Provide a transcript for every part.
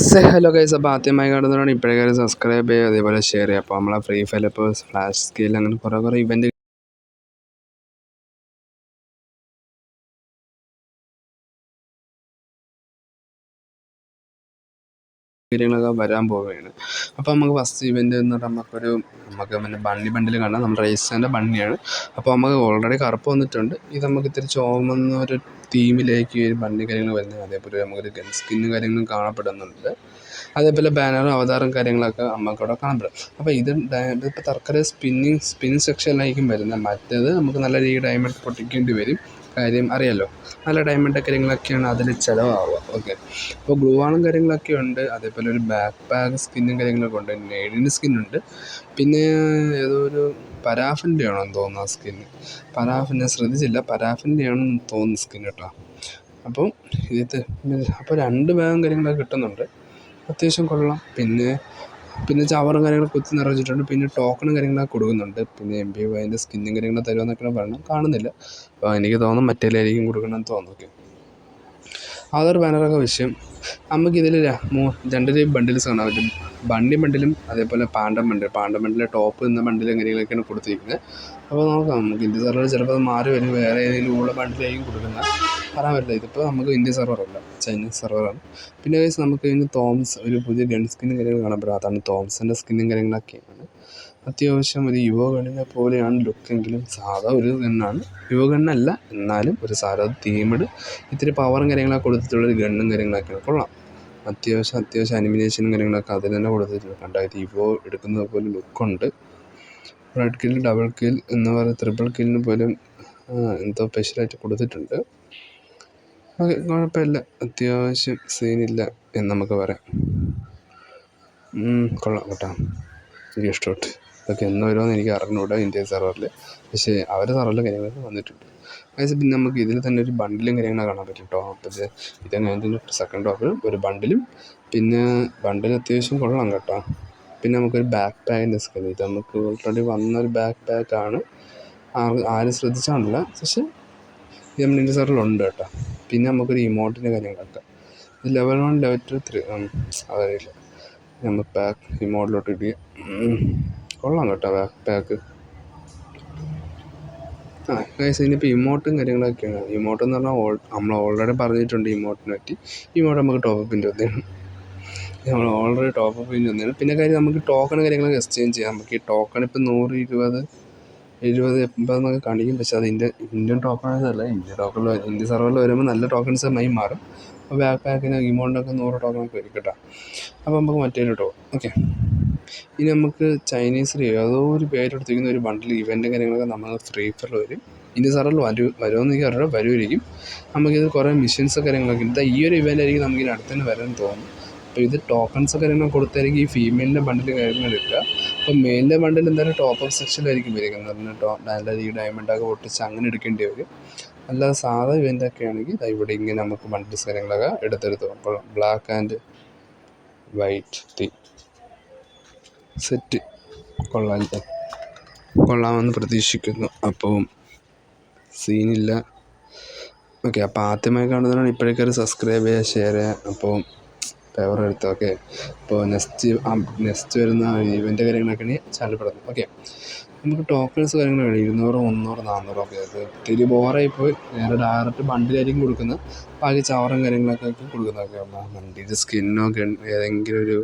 Hello guys അപ്പോൾ ആദ്യമായി കാണുന്നവരാണ് ഇപ്പോഴേ സബ്സ്ക്രൈബ് ചെയ്യുക അതേപോലെ ഷെയർ ചെയ്യുക. അപ്പോൾ നമ്മളെ ഫ്രീ ഫയർ ഇപ്പോൾ ഫ്ലാഷ് സ്കിൽ അങ്ങനെ കുറേ കുറേ ഇവന്റ് കാര്യങ്ങളൊക്കെ വരാൻ പോവുകയാണ്. അപ്പോൾ നമുക്ക് ഫസ്റ്റ് ഇവന്റ് എന്ന് പറഞ്ഞാൽ നമുക്കൊരു നമുക്ക് പിന്നെ ബണ്ണി ബണ്ടിൽ കാണാം. നമ്മുടെ റേസിന്റെ ബണ്ണിയാണ്. അപ്പോൾ നമുക്ക് ഓൾറെഡി കറുപ്പ് വന്നിട്ടുണ്ട്. ഇത് നമുക്ക് ഇത്തിരി ചുവന്ന ഒരു തീമിലേക്ക് ഒരു ബണ്ണി കാര്യങ്ങൾ വരുന്നത് അതേപോലെ നമുക്കൊരു ഗൺ സ്കിന്നും കാര്യങ്ങളും കാണപ്പെടുന്നുണ്ട്. അതേപോലെ ബാനറും അവതാറും കാര്യങ്ങളൊക്കെ നമുക്കവിടെ കാണപ്പെടും. അപ്പോൾ ഇത് ഇപ്പോൾ തർക്കര സ്പിന്നിങ് സ്പിൻ സെക്ഷനിലായിരിക്കും വരുന്നത്. മറ്റേത് നമുക്ക് നല്ല രീതിയിൽ ഡയമണ്ട് പൊട്ടിക്കേണ്ടി വരും. കാര്യം അറിയാമല്ലോ നല്ല ഡയമണ്ട് കാര്യങ്ങളൊക്കെയാണ് അതിൽ ചിലവാവുക. ഓക്കെ അപ്പോൾ ഗ്ലൂ വാളും കാര്യങ്ങളൊക്കെ ഉണ്ട്. അതേപോലെ ഒരു ബാക്ക് പാക്ക് സ്കിന്നും കാര്യങ്ങളൊക്കെ ഉണ്ട്. നെയ്ഡിന്റെ സ്കിന്നുണ്ട് പിന്നെ ഏതോ ഒരു പരാഫിന്റെ ആണെന്ന് തോന്നുന്നു ആ സ്കിന്ന് പരാഫിൻ ഞാൻ ശ്രദ്ധിച്ചില്ല. പരാഫിന്റെ ആണെന്ന് തോന്നുന്നു സ്കിൻ കേട്ടോ. അപ്പോൾ ഇത് അപ്പോൾ രണ്ട് ബാഗും കാര്യങ്ങളൊക്കെ കിട്ടുന്നുണ്ട്. അത്യാവശ്യം കൊള്ളാം. പിന്നെ പിന്നെ ചവറും കാര്യങ്ങളും കുത്തി നിറച്ചിട്ടുണ്ട്. പിന്നെ ടോക്കണും കാര്യങ്ങളൊക്കെ കൊടുക്കുന്നുണ്ട്. പിന്നെ എം പി വൈന്റെ സ്കിന്നും കാര്യങ്ങളും തരുമെന്നൊക്കെയാണ് പറയുന്നത് കാണുന്നില്ല. അപ്പോൾ എനിക്ക് തോന്നുന്നു മറ്റേലായിരിക്കും കൊടുക്കണമെന്ന് തോന്നുന്നു. ഓക്കെ അതൊരു ബാനറൊക്കെ വെച്ച് നമുക്കിതിൽ രണ്ട് ടൈപ്പ് ബണ്ടിൽസ് കാണാൻ പറ്റും. ബണ്ടി ബണ്ടിലും അതേപോലെ പാണ്ടം ബണ്ടിൽ പാണ്ടം ബണ്ടിലെ ടോപ്പ് എന്ന ബണ്ടിലും കാര്യങ്ങളൊക്കെയാണ് കൊടുത്തിരിക്കുന്നത് അപ്പോൾ നോക്കാം നമുക്ക് ഇന്ത്യ സർവർ ചിലപ്പോൾ അത് മാറി വരും വേറെ ഏതെങ്കിലും ഉള്ള ബണ്ടിലായിരിക്കും കൊടുക്കുന്ന പറയാൻ പറ്റില്ല ഇതിപ്പോൾ നമുക്ക് ഇന്ത്യ സർവറല്ല ചൈനീസ് സർവറാണ്. പിന്നെ നമുക്ക് ഇതിന് തോംസ് ഒരു പുതിയ ഗൺ സ്കിന്നും കാര്യങ്ങളും കാണാൻ പറ്റും. അതാണ് തോംസിന്റെ സ്കിന്നും കാര്യങ്ങളൊക്കെയാണ്. അത്യാവശ്യം ഒരു യുവഗണിനെ പോലെയാണ് ലുക്കെങ്കിലും സാധാ ഒരു ഗണ്ണാണ്. യുവഗണ്ണല്ല എന്നാലും ഒരു സാധാ തീമഡ് ഇത്തിരി പവറും കാര്യങ്ങളൊക്കെ കൊടുത്തിട്ടുള്ളൊരു ഗണ്ണും കാര്യങ്ങളൊക്കെയാണ്. കൊള്ളാം. അത്യാവശ്യം അത്യാവശ്യം അനിമിനേഷനും കാര്യങ്ങളൊക്കെ അതിൽ തന്നെ കൊടുത്തിട്ടുണ്ട്. കണ്ടായത് ഇവോ എടുക്കുന്നത് പോലെ ലുക്കുണ്ട് റെഡ് കിൽ ഡബിൾ കിൽ എന്ന് പറയുന്ന ട്രിപ്പിൾ കില്ലിന് പോലും എന്തോ സ്പെഷ്യലായിട്ട് കൊടുത്തിട്ടുണ്ട്. ഓക്കെ കുഴപ്പമില്ല. അത്യാവശ്യം സീനില്ല എന്ന് നമുക്ക് പറയാം. കൊള്ളാം കേട്ടോ. എനിക്ക് ഇതൊക്കെ എന്ന് വരുമെന്ന് എനിക്ക് അറിഞ്ഞുകൂടാ ഇന്ത്യൻ സെർവറിൽ പക്ഷേ അവരുടെ സെർവറിൽ കാര്യങ്ങളൊക്കെ വന്നിട്ടുണ്ട്. അതായത് പിന്നെ നമുക്ക് ഇതിൽ തന്നെ ഒരു ബണ്ടിലും കാര്യങ്ങളൊക്കെ കാണാൻ പറ്റും ടോപ്പ് ഇത് ഇത് കഴിഞ്ഞിട്ട് സെക്കൻഡ് ടോപ്പിൽ ഒരു ബണ്ടിലും പിന്നെ ബണ്ടിൽ അത്യാവശ്യം കൊള്ളാം കേട്ടോ. പിന്നെ നമുക്കൊരു ബാക്ക് പാക്കിന്റെ സ്കിൻ ഇത് നമുക്ക് ഓൾറെഡി വന്നൊരു ബാക്ക് പാക്കാണ് ആരും ശ്രദ്ധിച്ചാണല്ല. പക്ഷേ ഇത് നമ്മുടെ ഇന്ത്യ സെർവറിലുണ്ട് കേട്ടോ. പിന്നെ നമുക്കൊരു ഇമോട്ടിന്റെ കാര്യങ്ങളൊക്കെ level one level two three അതറിയില്ല. നമ്മൾ പാക്ക് ഇമോട്ടിലോട്ട് ഇടുക. കൊള്ളാം കേട്ടോ ബാക്ക് പാക്ക് ആ ഗൈസ് ഇനിയിപ്പോൾ ഇമോട്ടും കാര്യങ്ങളൊക്കെയാണ്. ഇമോട്ട് എന്ന് പറഞ്ഞാൽ ഓൾ നമ്മൾ ഓൾറെഡി പറഞ്ഞിട്ടുണ്ട് ഇമോട്ടിനെ പറ്റി. ഇമോട്ട് നമുക്ക് ടോപ്പ് അപ്പിന്റെ ഒന്നാണ് നമ്മൾ ഓൾറെഡി ടോപ്പ് അപ്പിന്റെ ഒന്നാണ് പിന്നെ കാര്യം നമുക്ക് ടോക്കൺ കാര്യങ്ങളൊക്കെ എക്സ്ചേഞ്ച് ചെയ്യാം. നമുക്ക് ഈ ടോക്കൺ ഇപ്പോൾ നൂറ് ഇരുപത് എഴുപത് എൺപത് എന്നൊക്കെ കാണിക്കും. പക്ഷേ അത് ഇന്ത്യ ഇന്ത്യൻ ടോക്കൺസ് അല്ല. ഇന്ത്യ ടോക്കണിൽ ഇന്ത്യ സർവറിൽ വരുമ്പോൾ നല്ല ടോക്കൺസ് മൈ മാറും. അപ്പോൾ ബാക്ക് പാക്കിന് ഇമൗണ്ടൊക്കെ നൂറ് ടോക്കണൊക്കെ വരും കേട്ടോ. അപ്പോൾ നമുക്ക് മറ്റേ കേട്ടോ ഓക്കെ ഇനി നമുക്ക് ചൈനീസിൽ ഏതോ ഒരു പേരെടുത്തിരിക്കുന്ന ഒരു ബണ്ടിൽ ഇവന്റും കാര്യങ്ങളൊക്കെ നമ്മൾ ഫ്രീ ഫയറിൽ വരും. ഇനി സെർവറിൽ വരും വരുമെന്ന് എനിക്ക് അറിയാം വരുമായിരിക്കും നമുക്കിത് കുറേ മിഷൻസ് കാര്യങ്ങളൊക്കെ ഉണ്ട്. ഈ ഒരു ഇവന്റ് ആയിരിക്കും നമുക്ക് ഇനി അടുത്തന്നെ വരാൻ തോന്നുന്നു അപ്പോൾ ഇത് ടോക്കൺസ് കാര്യങ്ങൾ കൊടുത്തായിരിക്കും ഈ ഫീമെയിലിന്റെ ബണ്ടിൽ കാര്യങ്ങൾ എടുക്കുക അപ്പോൾ മെയിലിന്റെ ബണ്ടിൽ എന്തായാലും ടോപ്പ് അപ്പ് സെക്ഷനിലായിരിക്കും വരിക. എന്ന് പറഞ്ഞാൽ ഈ ഡയമണ്ടൊക്കെ പൊട്ടിച്ച് അങ്ങനെ എടുക്കേണ്ടി വരും. അല്ലാതെ സാധാ ഇവന്റൊക്കെ ആണെങ്കിൽ ഇവിടെ ഇങ്ങനെ നമുക്ക് ബണ്ടിൽസ് കാര്യങ്ങളൊക്കെ എടുത്തെടുത്ത് അപ്പോൾ ബ്ലാക്ക് ആൻഡ് വൈറ്റ് തീ സെറ്റ് കൊള്ളാൻ കൊള്ളാമെന്ന് പ്രതീക്ഷിക്കുന്നു. അപ്പോൾ സീനില്ല. ഓക്കെ അപ്പോൾ ആദ്യമായി കാണുന്നതാണ് ഇപ്പോഴേക്കൊരു സബ്സ്ക്രൈബ് ചെയ്യുക ഷെയർ ചെയ്യുക. അപ്പോൾ ഫേവർ എടുത്ത് ഓക്കെ. അപ്പോൾ നെക്സ്റ്റ് നെക്സ്റ്റ് വരുന്ന ഇവന്റ് ആണെങ്കിൽ ചാനൽ പെടുന്നത് ഓക്കെ. നമുക്ക് ടോക്കൺസ് കാര്യങ്ങളൊക്കെ ഇരുന്നൂറ് മുന്നൂറ് നാന്നൂറ് ഒക്കെ അത് ഒത്തിരി ബോറായി പോയി നേരെ ഡയറക്റ്റ് ബണ്ടിലായിരിക്കും കൊടുക്കുന്നത്. ബാക്കി ചവറും കാര്യങ്ങളൊക്കെ കൊടുക്കുന്നതൊക്കെ വണ്ടിയുടെ സ്കിന്നൊക്കെ ഏതെങ്കിലും ഒരു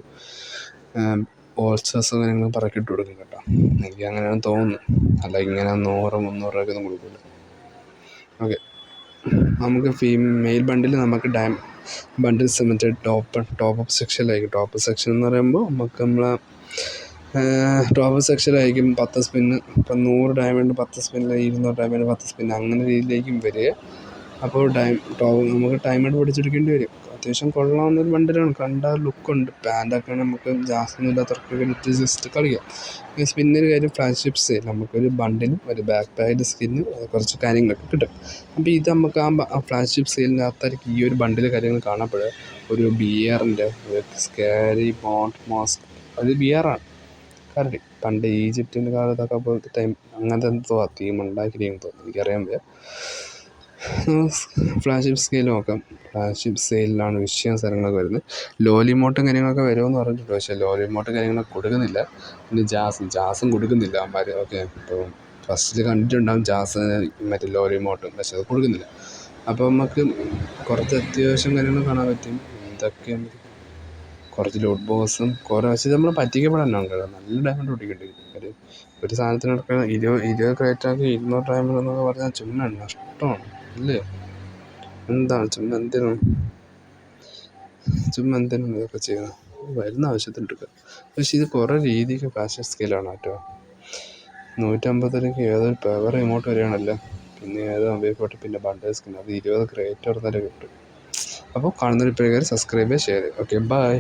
ഓൾസേഴ്സ് പറക്കി പറക്കിട്ട് കൊടുക്കും കേട്ടോ. എനിക്ക് അങ്ങനെയാണ് തോന്നുന്നത്. അല്ല ഇങ്ങനെ നൂറ് മുന്നൂറ് രൂപയ്ക്കൊന്നും കൊടുക്കില്ല ഓക്കെ നമുക്ക് ഫീമെയിൽ ബണ്ടിൽ നമുക്ക് ഡാം ബണ്ടിൽ മറ്റേ ടോപ്പ് ടോപ്പ് അപ്പ് സെക്ഷനിലായിരിക്കും ടോപ്പ് സെക്ഷൻ എന്ന് പറയുമ്പോൾ നമുക്ക് നമ്മളെ ടോപ്പ് സെക്ഷനിലായിരിക്കും പത്ത് സ്പിന്ന് ഇപ്പം നൂറ് ഡയമണ്ട് പത്ത് സ്പിന്നിൽ ഇരുന്നൂറ് ഡയമണ്ട് പത്ത് സ്പിന്ന് അങ്ങനെ രീതിയിലേക്കും വരിക. അപ്പോൾ ടൈം നമുക്ക് ടൈം എടുത്ത് പഠിച്ചെടുക്കേണ്ടി വരും. അത്യാവശ്യം കൊള്ളാവുന്നൊരു ബണ്ടിലാണ് കണ്ടാൽ ലുക്കുണ്ട് പാന്റൊക്കെ നമുക്ക് ജാസ്തി ഇല്ലാത്തവർക്കൊക്കെ ഇട്ട് ജസ്റ്റ് കളിക്കാം. പിന്നെ ഒരു കാര്യം ഫ്ലാഗ്ഷിപ്പ് നമുക്കൊരു ബണ്ടിനും ഒരു ബാക്ക് പാക്കിന്റെ സ്കിന്നും കുറച്ച് കാര്യങ്ങളൊക്കെ കിട്ടും. അപ്പോൾ ഇത് നമുക്ക് ആ ഫ്ലാഗ്ഷിപ്പ് സെയിലിനകത്തായിരിക്കും ഈ ഒരു ബണ്ടിൽ കാര്യങ്ങൾ കാണപ്പെടുക ഒരു ബിയറിന്റെ സ്കാരി ബോണ്ട് മോസ്ക് അത് ബിയറാണ് കരടി പണ്ട് ഈജിപ്തിന്റെ കാലത്തൊക്കെ പോലത്തെ ടൈം അങ്ങനത്തെ എന്തോ തീം ഉണ്ടാക്കിയിരിക്കും തോന്നുന്നു എനിക്കറിയാൻ വയ്യ. ഫ്ലാഷിപ്പ് സ്കെയിൽ നോക്കാം ഫ്ലാഷിപ്പ് സെയിലിലാണ് വിഷയം സ്ഥലങ്ങളൊക്കെ വരുന്നത്. ലോലിമോട്ടും കാര്യങ്ങളൊക്കെ വരുമെന്ന് പറഞ്ഞിട്ടുണ്ട്. പക്ഷേ ലോലിമോട്ടും കാര്യങ്ങളൊക്കെ കൊടുക്കുന്നില്ല. പിന്നെ ജാസ് ജാസും കൊടുക്കുന്നില്ല. അവന്മാർ ഓക്കെ ഇപ്പോൾ ഫസ്റ്റിൽ കണ്ടിട്ടുണ്ടാകും ജാസ് മറ്റേ ലോലിമോട്ടും പക്ഷേ അത് കൊടുക്കുന്നില്ല. അപ്പോൾ നമുക്ക് കുറച്ച് അത്യാവശ്യം കാര്യങ്ങൾ കാണാൻ പറ്റും. ഇതൊക്കെ കുറച്ച് ലോഡ് ബോക്സും കുറേ പക്ഷേ നമ്മൾ പറ്റിക്കപ്പെടാനാണ് കേട്ടോ നല്ല ഡയമണ്ട് പൊട്ടിക്കേണ്ടി ഒരു ഒരു സാധനത്തിന് എടുക്കുന്ന ഇരുപത് ഇരുപത് ക്രേറ്റാക്കി ഇരുന്നൂറ് ഡയമണ്ട് എന്നൊക്കെ പറഞ്ഞാൽ ചുമ്മാ നഷ്ടമാണ്. അല്ലേ? എന്താണ് ചുമ്മാ എന്തിനാണ് ചുമ്മാ എന്തിനാണ് ഇതൊക്കെ ചെയ്യുന്നത്? വരുന്ന എടുക്കുക പക്ഷേ ഇത് കുറേ രീതിക്ക് ഫാഷൻ സ്കെയിലാണ് കേട്ടോ. നൂറ്റമ്പതിലേക്ക് ഏതൊരു പവർ ഇങ്ങോട്ട് വരികയാണല്ലോ പിന്നെ ഏതോ അമ്പേപ്പോട്ട് പിന്നെ ബണ്ടേ സ്കിൻ അത് ഇരുപത് ക്രിയേറ്റർ തന്നെ കിട്ടും. അപ്പോൾ കാണുന്നൊരു പ്രകാരം സബ്സ്ക്രൈബ് ചെയ്യുക ചെയ്യുക ഓക്കെ ബൈ